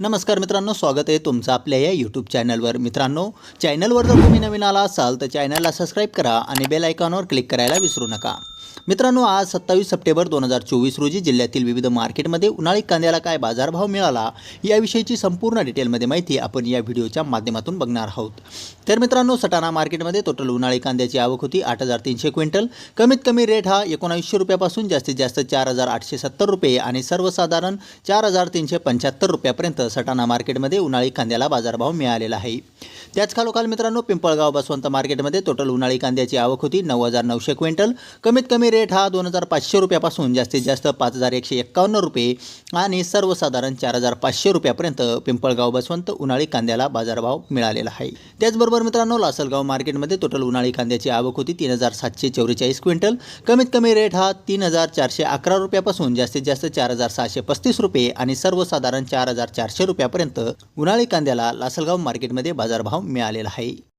नमस्कार मित्रांनो स्वागत आहे तुमचं आपल्या या यूट्यूब चॅनलवर मित्रांनो चॅनलवर जर तुम्ही नवीन आला असाल तर चॅनलला सबस्क्राईब करा आणि बेल आयकॉनवर क्लिक करायला विसरू नका. मित्रांनो आज सत्तावीस सप्टेंबर दोन हजार चोवीस रोजी जिल्ह्यातील विविध मार्केटमध्ये उन्हाळी कांद्याला काय बाजारभाव मिळाला याविषयीची संपूर्ण डिटेलमध्ये माहिती आपण या व्हिडिओच्या माध्यमातून बघणार आहोत. तर मित्रांनो सटाणा मार्केटमध्ये टोटल उन्हाळी कांद्याची आवक होती आठ हजार तीनशे क्विंटल. कमीत कमी रेट हा एकोणावीसशे रुपयापासून जास्तीत जास्त चार हजार आठशे सत्तर रुपये आणि सर्वसाधारण चार हजार तीनशे पंच्याहत्तर रुपयापर्यंत सटाणा मार्केटमध्ये उन्हाळी कांद्याला बाजारभाव मिळालेला आहे. त्याच खालोखाल मित्रांनो पिंपळगाव बसवंत मार्केटमध्ये टोटल उन्हाळी कांद्याची आवक होती नऊ हजार नऊशे क्विंटल. कमीत कमी रेट हा दोन हजार पाचशे रुपयापासून जास्तीत जास्त पाच हजार एकशे एक्कावन्न रुपये आणि सर्वसाधारण चार हजार पाचशे रुपयापर्यंत पिंपळगाव बसवंत उन्हाळी कांद्याला बाजारभाव मिळालेला आहे. त्याचबरोबर मित्रांनो लासलगाव मार्केटमध्ये टोटल उन्हाळी कांद्याची आवक होती तीन हजार सातशे चौवेचाळीस क्विंटल. कमीत कमी रेट हा तीन हजार चारशे अकरा रुपयापासून जास्तीत जास्त चार हजार सहाशे पस्तीस रुपये आणि सर्वसाधारण चार हजार चारशे रुपयापर्यंत उन्हाळी कांद्याला लासलगाव मार्केटमध्ये बाजारभाव मिळालेला आहे.